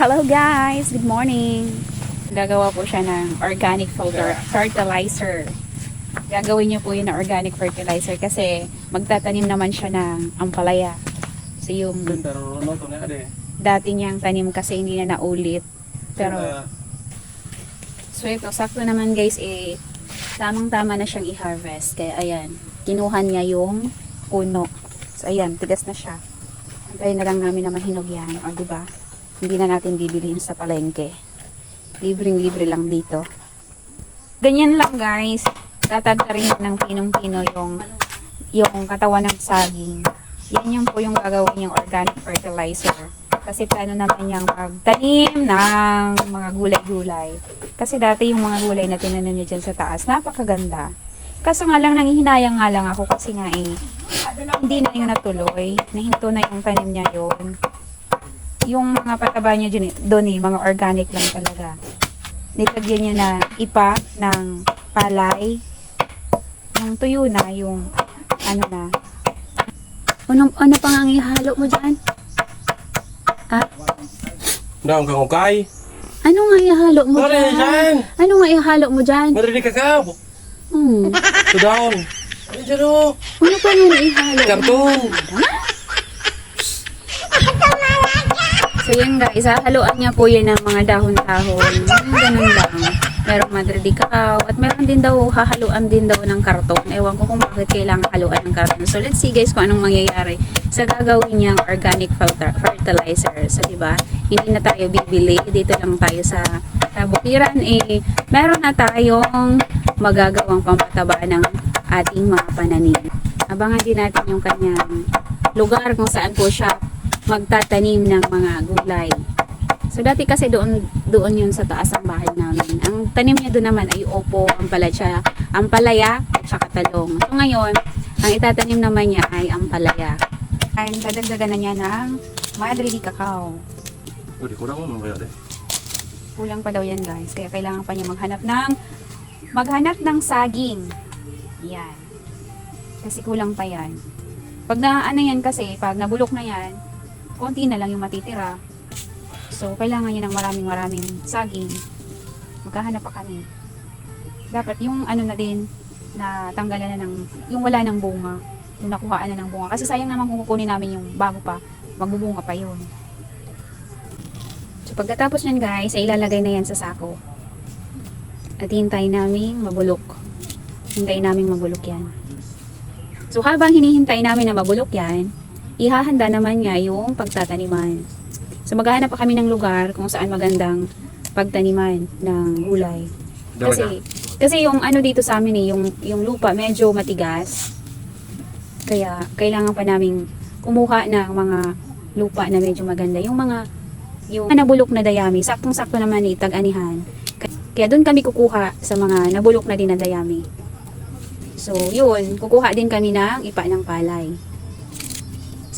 Hello guys! Good morning! Gagawa po siya ng organic fertilizer. Gagawin niyo po yun na organic fertilizer kasi magtatanim naman siya ng ampalaya. So yung dati niyang tanim kasi hindi na naulit. Pero so ito, sakto naman guys eh, tamang-tama na siyang i-harvest. Kaya ayan, kinuha niya yung puno. So ayan, tigas na siya. Antayin na lang namin na mahinog yan. O diba? Hindi na natin bibilihin sa palengke. Libreng-libre lang dito. Ganyan lang guys. Tatagtarin ng pinong-pino yung yung katawan ng saging. Yan yung po yung gagawin yung organic fertilizer. Kasi plano naman niyang pagtanim ng mga gulay-gulay. Kasi dati yung mga gulay na tinanim niya dyan sa taas, napakaganda. Kaso nga lang, nangihinayang nga lang ako kasi nga eh, hindi na yun natuloy. Nahinto na yung tanim niya yun. Yung mga pataba niya dyan, eh, doon eh, mga organic lang talaga. Nilagyan niya na ipa ng palay. Yung tuyo na, yung ano na. Ano, ano pang ang ihalo mo dyan? Ha? Daong kang ukay. Ano nga ihalo mo Sorry, dyan? Jan. Ano nga ihalo mo dyan? Marinig ka ka. Hmm. To down. Ano dyan o? Ano pa nga ihalo? Karton. So yun guys, haluan niya po yun ng mga dahon-dahon. Ganun lang. Merong madre de. At meron din daw, hahaluan din daw ng karton. Ewan ko kung bakit kailangan haluan ng karton. So let's see guys kung anong mangyayari sa gagawin niyang organic fertilizer. So diba, hindi na tayo bibili. Dito lang tayo sa kabutiran. Eh, meron na tayong magagawang pampataba ng ating mga pananim. Abangan din natin yung kanyang lugar kung saan po siya magtatanim ng mga gulay. So dati kasi doon doon yun sa taas ng bahay namin. Ang tanim niya doon naman ay opo, ampalaya, ampalaya at saka talong. So ngayon, ang itatanim naman niya ay ampalaya. Ay dadagdagan na niya ng madre de cacao. Uy, kurang mo mga ade. Kulang pa daw yan guys. Kaya kailangan pa niya maghanap ng maghanap ng saging. Yan. Kasi kulang pa yan. Pag na ano yan kasi, pag nabulok na yan, konti na lang yung matitira. So, kailangan niya ng maraming maraming saging. Maghahanap pa kami. Dapat yung ano na din, na tanggalan na ng, yung wala ng bunga. Yung nakuhaan na ng bunga. Kasi sayang naman kung kukunin namin yung bago pa, magbubunga pa yun. So, pagkatapos nyan guys, ay ilalagay na yan sa sako. At hintayin namin mabulok. Hintayin namin mabulok yan. So, habang hinihintay namin na mabulok yan, ihahanda naman niya yung pagtataniman. So, maghahanap pa kami ng lugar kung saan magandang pagtaniman ng gulay. Kasi, kasi yung ano dito sa amin eh, yung, yung lupa medyo matigas. Kaya, kailangan pa namin kumuha ng mga lupa na medyo maganda. Yung mga, yung nabulok na dayami, saktong-sakto naman eh, tag-anihan. Kaya doon kami kukuha sa mga nabulok na din na dayami. So, yun, kukuha din kami ng ipa ng palay.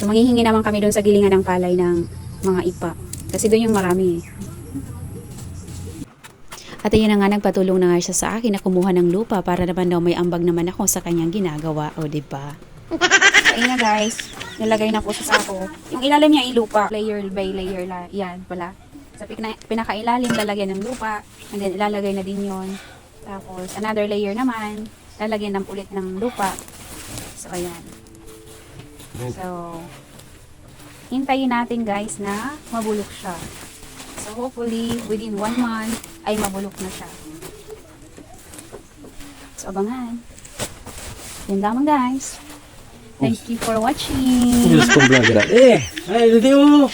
So, manghihingi naman kami doon sa gilingan ng palay ng mga ipa. Kasi doon yung marami eh. At ayun na nga, nagpatulong na nga siya sa akin na kumuha ng lupa para naman daw may ambag naman ako sa kanyang ginagawa. O, di ba? Ayun na guys, nilagay na po sa sako. Yung ilalim niya ay lupa. Layer by layer la, yan pala. Sa pina, pinakailalim, lalagyan ng lupa. And then, ilalagay na din yon Tapos, another layer naman, lalagyan ng ulit ng lupa. So, ayan. So, hintayin natin guys na mabulok siya. So, hopefully, within one month, ay mabulok na siya. So, abangan. Yan lamang guys. Thank you for watching. Diyos kong vlogger. Eh, ay, dito mo.